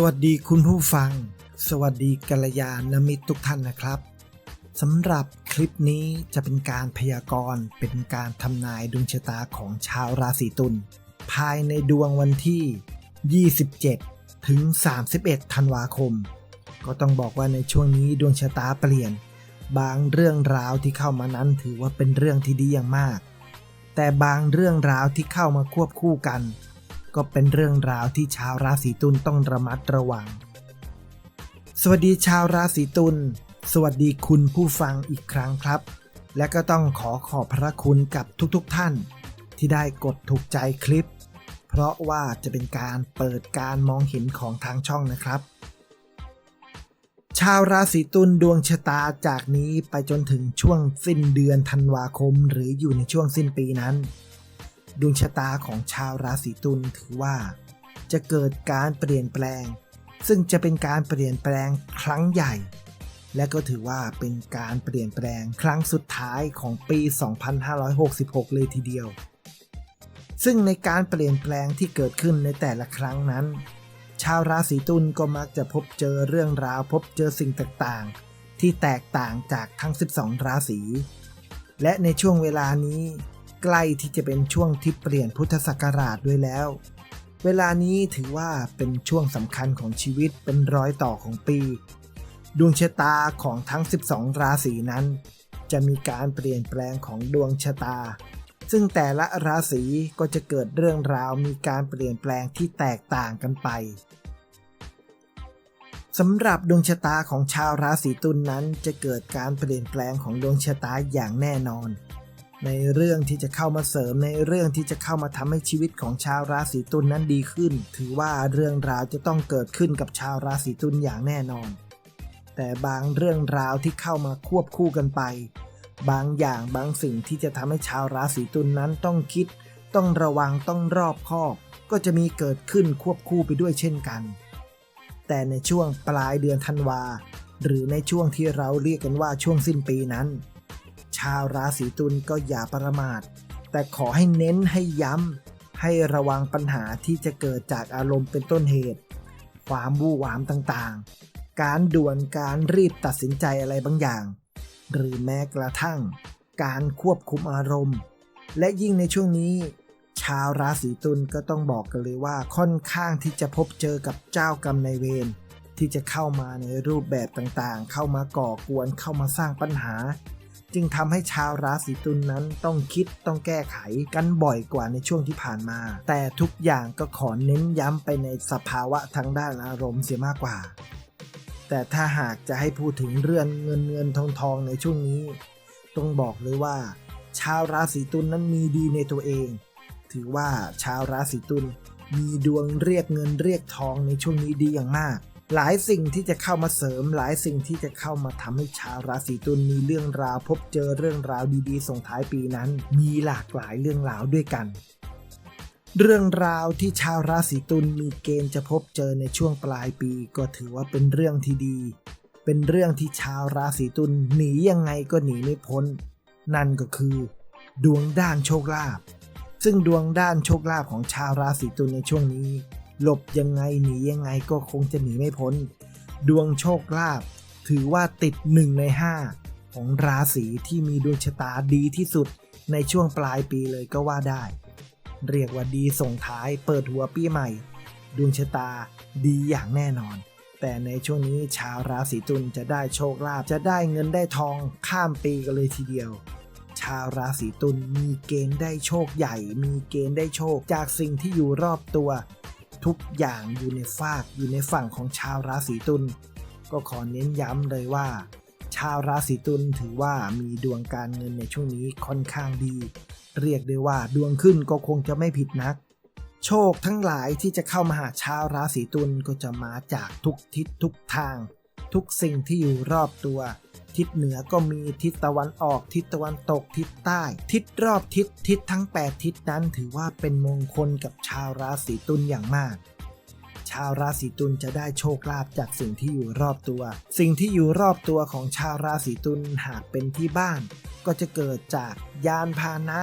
สวัสดีคุณผู้ฟัง สวัสดีกัลยาณมิตรทุกท่านนะครับสำหรับคลิปนี้จะเป็นการพยากรณ์เป็นการทำนายดวงชะตาของชาวราศีตุลภายในดวงวันที่ 27 ถึง 31 ธันวาคม ก็ต้องบอกว่าในช่วงนี้ดวงชะตาเปลี่ยน บางเรื่องราวที่เข้ามานั้นถือว่าเป็นเรื่องที่ดีอย่างมาก แต่บางเรื่องราวที่เข้ามาควบคู่กัน ก็เป็นเรื่องราวที่ชาวราศีตุลต้องระมัดระวัง สวัสดีชาวราศีตุล สวัสดีคุณผู้ฟังอีกครั้งครับ และก็ต้องขอขอบพระคุณกับทุกๆทท่าน ที่ได้กดถูกใจคลิป เพราะว่าจะเป็นการเปิดการมองเห็นของทางช่องนะครับ ชาวราศีตุลดวงชะตาจากนี้ไปจนถึงช่วงสิ้นเดือนธันวาคม หรืออยู่ในช่วงสิ้นปีนั้น ดวงชะตาของชาวราศีตุลถือว่า จะเกิดการเปลี่ยนแปลง ซึ่งจะเป็นการเปลี่ยนแปลงครั้งใหญ่ และก็ถือว่าเป็นการเปลี่ยนแปลงครั้งสุดท้ายของปี 2566 เลยทีเดียว ซึ่งในการเปลี่ยนแปลงที่เกิดขึ้นในแต่ละครั้งนั้น ชาวราศีตุลก็มักจะพบเจอเรื่องราวพบเจอสิ่งต่างๆ ที่แตกต่างจากทั้ง 12 ราศีและในช่วงเวลานี้ ใกล้ที่จะเป็นช่วงที่เปลี่ยนพุทธศักราชด้วยแล้ว เวลานี้ถือว่าเป็นช่วงสำคัญของชีวิตเป็นร้อยต่อของปี ดวงชะตาของทั้ง 12 ราศีนั้น จะมีการเปลี่ยนแปลงของดวงชะตา ซึ่งแต่ละราศีก็จะเกิดเรื่องราวมีการเปลี่ยนแปลงที่แตกต่างกันไปสำหรับดวงชะตาของชาวราศีตุลนนั้นจะเกิดการเปลี่ยนแปลงของดวงชะตาอย่างแน่นอน ในเรื่องที่จะเข้ามาเสริมในเรื่องที่จะเข้ามาทำให้ชีวิตของชาวราศีตุลนนั้นดีขึ้น ถือว่าเรื่องราวจะต้องเกิดขึ้นกับชาวราศีตุลอย่างแน่นอน แต่บางเรื่องราวที่เข้ามาควบคู่กันไป บางอย่างบางสิ่งที่จะทำให้ชาวราศีตุลนนั้นต้องคิด ต้องระวังต้องรอบคอบ ก็จะมีเกิดขึ้นควบคู่ไปด้วยเช่นกัน แต่ในช่วงปลายเดือนธันวาหรือในช่วงที่เราเรียกกันว่าช่วงสิ้นปีนั้น ชาวราศีตุลก็อย่าประมาท แต่ขอให้เน้นให้ย้ำ ให้ระวังปัญหาที่จะเกิดจากอารมณ์เป็นต้นเหตุ ความวู่วามต่างๆ การด่วนการรีบตัดสินใจอะไรบางอย่าง หรือแม้กระทั่ง การควบคุมอารมณ์ และยิ่งในช่วงนี้ ชาวราศีตุลก็ต้องบอกกันเลยว่าค่อนข้างที่จะพบเจอกับเจ้ากรรมนายเวรที่จะเข้ามาในรูปแบบต่างๆ เข้ามาก่อกวนเข้ามาสร้างปัญหา จึงทำให้ชาวราศีตุลนนั้นต้องคิดต้องแก้ไขกันบ่อยกว่าในช่วงที่ผ่านมา แต่ทุกอย่างก็ขอเน้นย้ำไปในสภาวะทางด้านอารมณ์เสียมากกว่า แต่ถ้าหากจะให้พูดถึงเรื่องเงินเงินทองทองในช่วงนี้ ต้องบอกเลยว่า ชาวราศีตุลนนั้นมีดีในตัวเอง ถือว่าชาวราศีตุลมีดวงเรียกเงินเรียกทองในช่วงนี้ดีอย่างมาก หลายสิ่งที่จะเข้ามาเสริม หลายสิ่งที่จะเข้ามาทำให้ชาวราศีตุลมีเรื่องราว พบเจอเรื่องราวดีๆ ส่งท้ายปีนั้น มีหลากหลายเรื่องราวด้วยกัน เรื่องราวที่ชาวราศีตุลมีเกณฑ์จะพบเจอในช่วงปลายปี ก็ถือว่าเป็นเรื่องที่ดี เป็นเรื่องที่ชาวราศีตุลหนียังไงก็หนีไม่พ้น นั่นก็คือ ดวงด้านโชคลาภซึ่งดวงด้านโชคลาภของชาวราศีตุลในช่วงนี้ หลบยังไงหนียังไงก็คงจะหนีไม่พ้น ดวงโชคลาภถือว่าติดหนึ่งในห้าของราศีที่มีดวงชะตาดีที่สุดในช่วงปลายปีเลยก็ว่าได้ เรียกว่าดีส่งท้ายเปิดหัวปีใหม่ ดวงชะตาดีอย่างแน่นอน แต่ในช่วงนี้ชาวราศีตุลจะได้โชคลาภจะได้เงินได้ทองข้ามปีกันเลยทีเดียวชาวราศีตุลมีเกณฑ์ได้โชคใหญ่ มีเกณฑ์ได้โชคจากสิ่งที่อยู่รอบตัว ทุกอย่างอยู่ในฝากอยู่ในฝั่งของชาวราศีตุลก็ขอเน้นย้ำเลยว่า ชาวราศีตุลถือว่ามีดวงการเงินในช่วงนี้ค่อนข้างดี เรียกได้ว่าดวงขึ้นก็คงจะไม่ผิดนัก โชคทั้งหลายที่จะเข้ามาหาชาวราศีตุลก็จะมาจากทุกทิศทุกทาง ทุกสิ่งที่อยู่รอบตัว ทิศเหนือก็มีทิศตะวันออกทิศตะวันตกทิศใต้ ทิศรอบทิศทิศทั้ง 8 ทิศนั้นถือว่าเป็นมงคลกับชาวราศีตุลอย่างมาก ชาวราศีตุลจะได้โชคลาภจากสิ่งที่อยู่รอบตัว สิ่งที่อยู่รอบตัวของชาวราศีตุลหากเป็นที่บ้าน ก็จะเกิดจากยานพาหนะ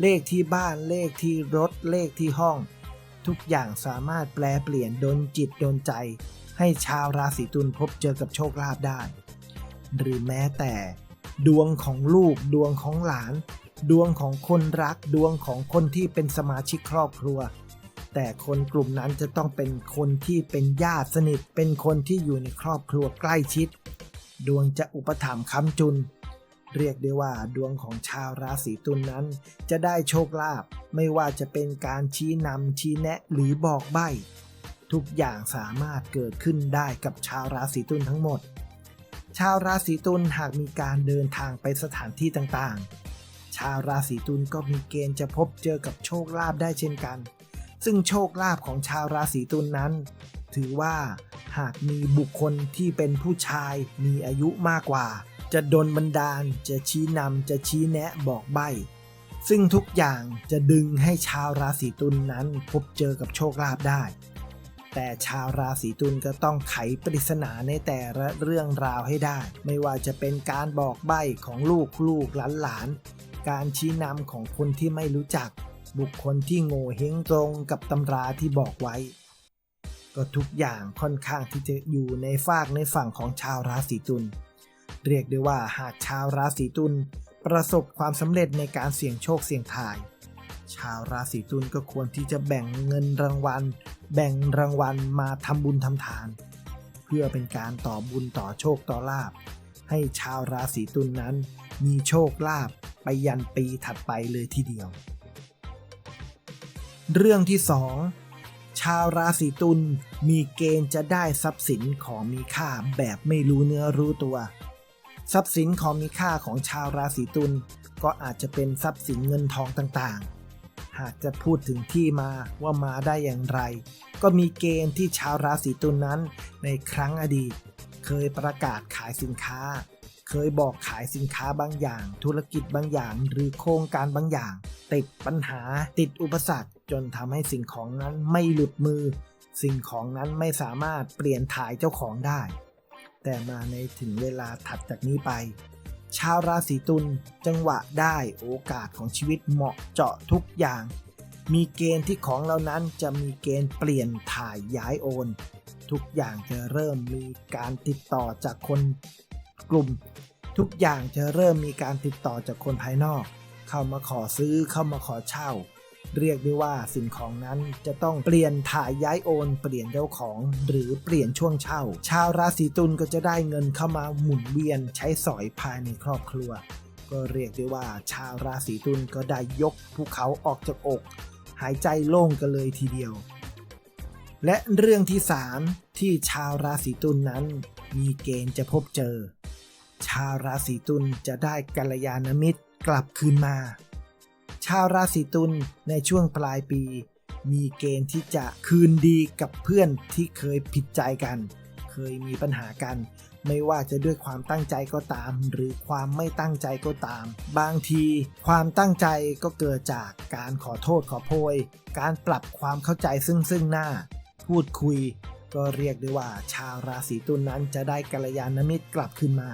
เลขที่บ้านเลขที่รถเลขที่ห้อง ทุกอย่างสามารถแปลเปลี่ยนโดนจิตโดนใจ ให้ชาวราศีตุลพบเจอกับโชคลาภได้ หรือแม้แต่ ดวงของลูก ดวงของหลาน ดวงของคนรักดวงของคนที่เป็นสมาชิกครอบครัว แต่คนกลุ่มนั้นจะต้องเป็นคนที่เป็นญาติสนิท เป็นคนที่อยู่ในครอบครัวใกล้ชิด ดวงจะอุปถัมภ์ค้ำจุน เรียกได้ว่าดวงของชาวราศีตุลนนั้น จะได้โชคลาภไม่ว่าจะเป็นการชี้นำชี้แนะหรือบอกใบ้ทุกอย่างสามารถเกิดขึ้นได้กับชาวราศีตุลทั้งหมด ชาวราศีตุลหากมีการเดินทางไปสถานที่ต่างๆ ชาวราศีตุลก็มีเกณฑ์จะพบเจอกับโชคลาภได้เช่นกัน ซึ่งโชคลาภของชาวราศีตุลนนั้น ถือว่าหากมีบุคคลที่เป็นผู้ชายมีอายุมากกว่า จะดนบันดาลจะชี้นำจะชี้แนะบอกใบ้ซึ่งทุกอย่างจะดึงให้ชาวราศีตุลนนั้นพบเจอกับโชคลาภได้ แต่ชาวราศีตุลก็ต้องไขปริศนาในแต่ละเรื่องราวให้ได้ ไม่ว่าจะเป็นการบอกใบ้ของลูกลูกหลานหลาน การชี้นำของคนที่ไม่รู้จัก บุคคลที่โง่เฮงตรงกับตำราที่บอกไว้ ก็ทุกอย่างค่อนข้างที่จะอยู่ในฝากในฝั่งของชาวราศีตุลเรียกได้ว่าหากชาวราศีตุลประสบความสำเร็จในการเสี่ยงโชคเสี่ยงทาย ชาวราศีตุลก็ควรที่จะแบ่งเงินรางวัล แบ่งรางวัลมาทำบุญทำทาน เพื่อเป็นการต่อบุญต่อโชคต่อลาบ ให้ชาวราศีตุลนนั้นมีโชคลาภไปยันปีถัดไปเลยทีเดียว เรื่องที่ 2 ชาวราศีตุลมีเกณฑ์จะได้ทรัพย์สินของมีค่าแบบไม่รู้เนื้อรู้ตัว ทรัพย์สินของมีค่าของชาวราศีตุลก็อาจจะเป็นทรัพย์สินเงินทองต่างๆ หากจะพูดถึงที่มาว่ามาได้อย่างไร ก็มีเกณฑ์ที่ชาวราศีตุลนนั้นในครั้งอดีต เคยประกาศขายสินค้า เคยบอกขายสินค้าบางอย่าง ธุรกิจบางอย่าง หรือโครงการบางอย่าง ติดปัญหาติดอุปสรรค จนทำให้สิ่งของนั้นไม่หลุดมือ สิ่งของนั้นไม่สามารถเปลี่ยนถ่ายเจ้าของได้ แต่มาในถึงเวลาถัดจากนี้ไป ชาวราศีตุลจังหวะได้โอกาสของชีวิตเหมาะเจาะทุกอย่าง มีเกณฑ์ที่ของเหล่านั้นจะมีเกณฑ์เปลี่ยนถ่ายย้ายโอน ทุกอย่างจะเริ่มมีการติดต่อจากคนกลุ่ม ทุกอย่างจะเริ่มมีการติดต่อจากคนภายนอก เข้ามาขอซื้อเข้ามาขอเช่า เรียกได้ว่าสิ่งของนั้นจะต้องเปลี่ยนถ่ายย้ายโอน เปลี่ยนเจ้าของ หรือเปลี่ยนช่วงเช่า ชาวราศีตุลก็จะได้เงินเข้ามาหมุนเวียนใช้สอยภายในครอบครัว ก็เรียกได้ว่าชาวราศีตุลก็ได้ยกภูเขาออกจากอก หายใจโล่งกันเลยทีเดียว และเรื่องที่ 3 ที่ชาวราศีตุลนนั้น มีเกณฑ์จะพบเจอ ชาวราศีตุลจะได้กัลยาณมิตรกลับคืนมา ชาวราศีตุลในช่วงปลายปี มีเกณฑ์ที่จะคืนดีกับเพื่อนที่เคยผิดใจกัน เคยมีปัญหากัน ไม่ว่าจะด้วยความตั้งใจก็ตาม หรือความไม่ตั้งใจก็ตาม บางทีความตั้งใจก็เกิดจากการขอโทษขอโพย การปรับความเข้าใจซึ่งซึ่งหน้า พูดคุย ก็เรียกได้ว่า ชาวราศีตุลนนั้นจะได้กัลยาณมิตรกลับคืนมา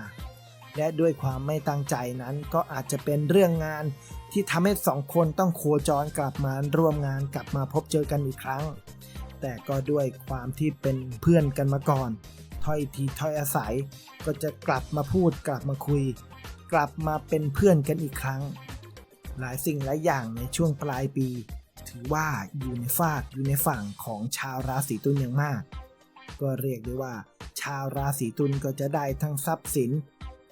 และด้วยความไม่ตั้งใจนั้นก็อาจจะเป็นเรื่องงาน ที่ทำให้สองคนต้องโคจรกลับมาร่วมงานกลับมาพบเจอกันอีกครั้ง แต่ก็ด้วยความที่เป็นเพื่อนกันมาก่อนถ้อยทีถ้อยอาศัย ก็จะกลับมาพูดกลับมาคุย กลับมาเป็นเพื่อนกันอีกครั้ง หลายสิ่งหลายอย่างในช่วงปลายปี ถือว่าอยู่ในฝากอยู่ในฝั่งของชาวราศีตุลอย่างมาก ก็เรียกได้ว่า ชาวราศีตุลก็จะได้ทั้งทรัพย์สิน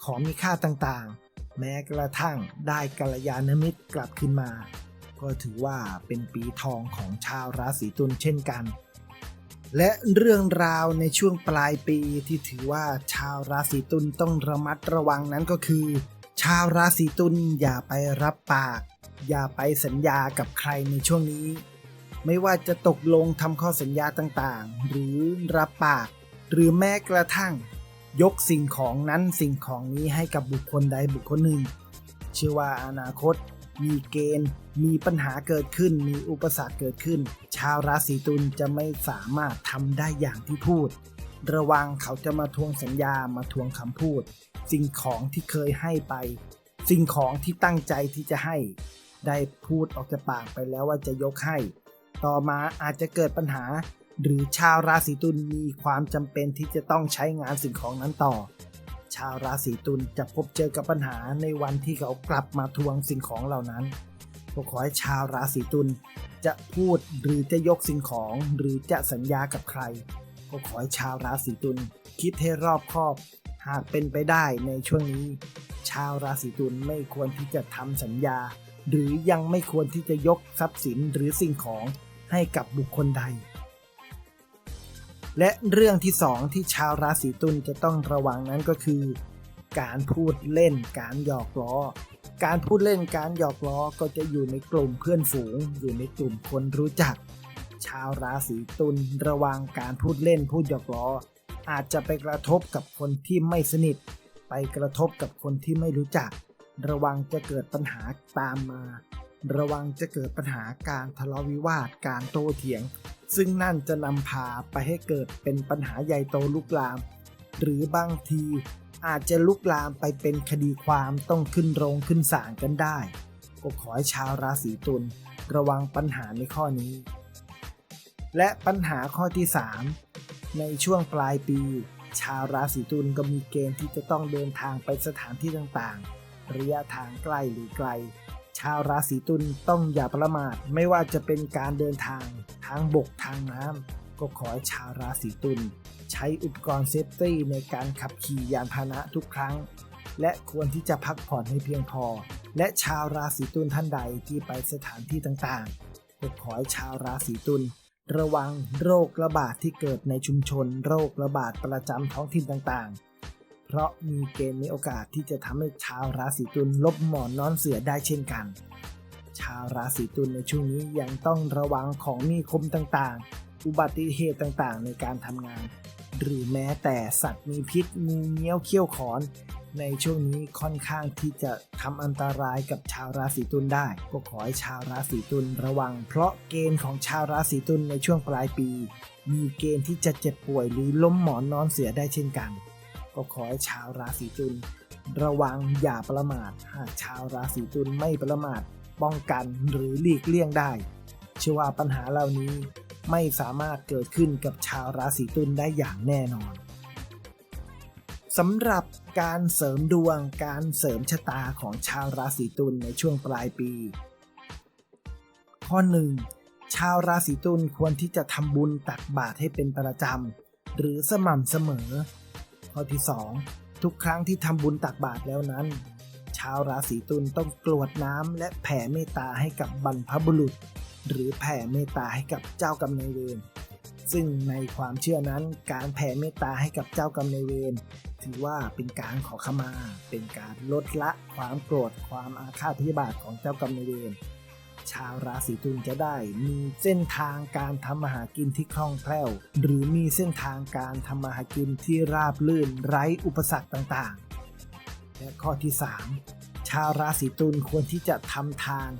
ของมีค่าต่างๆ แม้กระทั่งได้กัลยาณมิตรกลับขึ้นมา ก็ถือว่าเป็นปีทองของชาวราศีตุลเช่นกัน และเรื่องราวในช่วงปลายปีที่ถือว่าชาวราศีตุลต้องระมัดระวังนั้นก็คือ ชาวราศีตุลอย่าไปรับปาก อย่าไปสัญญากับใครในช่วงนี้ ไม่ว่าจะตกลงทำข้อสัญญาต่างๆ หรือรับปาก หรือแม้กระทั่ง ยกสิ่งของนั้นสิ่งของนี้ให้กับบุคคลใดบุคคลหนึ่ง เชื่อว่าอนาคต มีเกณฑ์ มีปัญหาเกิดขึ้น มีอุปสรรคเกิดขึ้น ชาวราศีตุลจะไม่สามารถทำได้อย่างที่พูด ระวังเขาจะมาทวงสัญญามาทวงคำพูด สิ่งของที่เคยให้ไป สิ่งของที่ตั้งใจที่จะให้ ได้พูดออกจากปากไปแล้วว่าจะยกให้ ต่อมาอาจจะเกิดปัญหา หรือชาวราศีตุลมีความจำเป็นที่จะต้องใช้งานสิ่งของนั้นต่อ ชาวราศีตุลจะพบเจอกับปัญหาในวันที่เขากลับมาทวงสิ่งของเหล่านั้นก็ขอให้ชาวราศีตุลจะพูดหรือจะยกสิ่งของหรือจะสัญญากับใคร ก็ขอให้ชาวราศีตุลคิดให้รอบคอบ หากเป็นไปได้ในช่วงนี้ ชาวราศีตุลไม่ควรที่จะทำสัญญา หรือยังไม่ควรที่จะยกทรัพย์สินหรือสิ่งของให้กับบุคคลใด และเรื่องที่สองที่ชาวราศีตุลจะต้องระวังนั้นก็คือ การพูดเล่นการหยอกล้อ การพูดเล่นการหยอกล้อก็จะอยู่ในกลุ่มเพื่อนฝูง อยู่ในกลุ่มคนรู้จัก ชาวราศีตุลระวังการพูดเล่นพูดหยอกล้อ อาจจะไปกระทบกับคนที่ไม่สนิท ไปกระทบกับคนที่ไม่รู้จัก ระวังจะเกิดปัญหาตามมา ระวังจะเกิดปัญหาการทะเลาะวิวาทการโต้เถียง ซึ่งนั่นจะนำพาไปให้เกิดเป็นปัญหาใหญ่โตลุกลาม หรือบางทีอาจจะลุกลามไปเป็นคดีความต้องขึ้นโรงขึ้นศาลกันได้ ก็ขอให้ชาวราศีตุลระวังปัญหาในข้อนี้ และปัญหาข้อที่ 3 ในช่วงปลายปี ชาวราศีตุลก็มีเกณฑ์ที่จะต้องเดินทางไปสถานที่ต่างๆ ระยะทางใกล้หรือไกล ชาวราศีตุลต้องอย่าประมาทไม่ว่าจะเป็นการเดินทางทางบกทางน้ำก็ขอให้ชาวราศีตุลใช้อุปกรณ์เซฟตี้ในการขับขี่ยานพาหนะทุกครั้ง และควรที่จะพักผ่อนให้เพียงพอ และชาวราศีตุลท่านใดที่ไปสถานที่ต่างๆก็ขอให้ชาวราศีตุลระวังโรคระบาดที่เกิดในชุมชน โรคระบาดประจำท้องถิ่นต่างๆ เพราะมีเกณฑ์มีโอกาสที่จะทำให้ชาวราศีตุลลบหมอนนอนเสือได้เช่นกัน ชาวราศีตุลในช่วงนี้ยังต้องระวังของมีคมต่างๆ อุบัติเหตุต่างๆ ในการทำงาน หรือแม้แต่สัตว์มีพิษงูเงี้ยวเขี้ยวขอน ในช่วงนี้ค่อนข้างที่จะทำอันตรายกับชาวราศีตุลได้ ก็ขอให้ชาวราศีตุลระวัง เพราะเกณฑ์ของชาวราศีตุลในช่วงปลายปี มีเกณฑ์ที่จะเจ็บป่วยหรือล้มหมอนนอนเสียได้เช่นกัน ก็ขอให้ชาวราศีตุลระวังอย่าประมาท หากชาวราศีตุลไม่ประมาท ป้องกันหรือหลีกเลี่ยงได้ เชื่อว่าปัญหาเหล่านี้ไม่สามารถเกิดขึ้นกับชาวราศีตุลได้อย่างแน่นอนสำหรับการเสริมดวงการเสริมชะตาของชาวราศีตุลในช่วงปลายปี ข้อ 1. ชาวราศีตุลควรที่จะทำบุญตักบาตรให้เป็นประจำ หรือสม่ำเสมอ ข้อที่ 2. ทุกครั้งที่ทำบุญตักบาตรแล้วนั้น ชาวราศีตุลต้องกรวดน้ำและแผ่เมตตาให้กับบรรพบุรุษ หรือแผ่เมตตาให้กับเจ้ากรรมนายเวรซึ่งในความเชื่อนั้นการแผ่เมตตาให้กับเจ้ากรรมนายเวรถือว่าเป็นการขอขมา เป็นการลดละความโกรธความอาฆาตพยาบาทของเจ้ากรรมนายเวร ชาวราศีตุลจะได้ มีเส้นทางการทำมาหากินที่คล่องแคล่ว หรือมีเส้นทางการทำมาหากินที่ราบลื่นไร้อุปสรรคต่างๆ และข้อที่ 3 ชาวราศีตุลควรที่จะทำทาน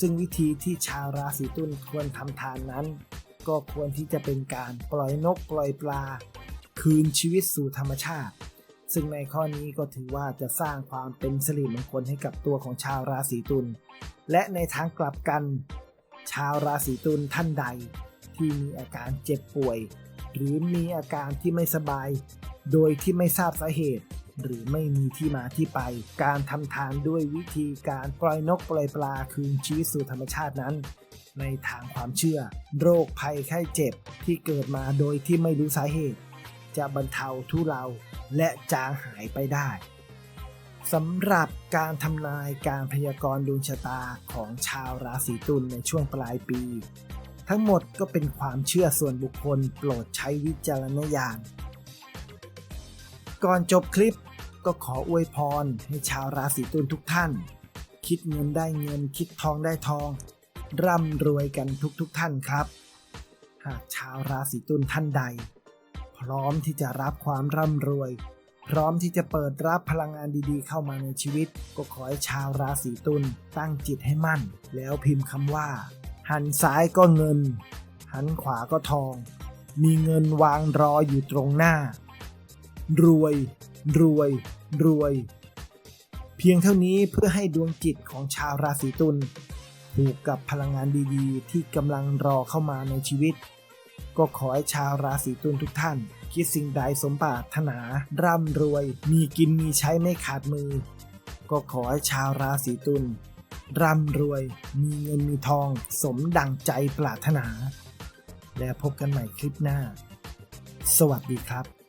ซึ่งวิธีที่ชาวราศีตุลควรทำทานนั้น ก็ควรที่จะเป็นการปล่อยนกปล่อยปลา คืนชีวิตสู่ธรรมชาติ ซึ่งในข้อนี้ก็ถือว่าจะสร้างความเป็นสิริมงคลให้กับตัวของชาวราศีตุล และในทางกลับกัน ชาวราศีตุลท่านใด ที่มีอาการเจ็บป่วย หรือมีอาการที่ไม่สบาย โดยที่ไม่ทราบสาเหตุ หรือไม่มีที่มาที่ไป การทำทานด้วยวิธีการปล่อยนกปล่อยปลาคืนชีวิตสู่ธรรมชาตินั้น ในทางความเชื่อ โรคภัยไข้เจ็บที่เกิดมาโดยที่ไม่รู้สาเหตุ จะบรรเทาทุเลา และจางหายไปได้สำหรับการทำนายการพยากรณ์ดวงชะตาของชาวราศีตุลในช่วงปลายปี ทั้งหมดก็เป็นความเชื่อส่วนบุคคลโปรดใช้วิจารณญาณ ก่อนจบคลิปก็ขออวยพรให้ชาวราศีตุลทุกท่าน คิดเงินได้เงินคิดทองได้ทอง ร่ำรวยกันทุกๆทท่านครับ หากชาวราศีตุลท่านใด พร้อมที่จะรับความร่ำรวย พร้อมที่จะเปิดรับพลังงานดีๆ เข้ามาในชีวิต ก็ขอให้ชาวราศีตุลตั้งจิตให้มั่น แล้วพิมพ์คำว่า หันซ้ายก็เงิน หันขวาก็ทอง มีเงินวางรออยู่ตรงหน้า รวย รวย รวย เพียงเท่านี้เพื่อให้ดวงจิตของชาวราศีตุลผูกกับพลังงานดีๆ ที่กำลังรอเข้ามาในชีวิต ก็ขอให้ชาวราศีตุลทุกท่าน คิดสิ่งใดสมปรารถนา ร่ำรวย มีกินมีใช้ไม่ขาดมือ ก็ขอให้ชาวราศีตุลร่ำรวย มีเงินมีทอง สมดังใจปรารถนา และพบกันใหม่คลิปหน้า สวัสดีครับ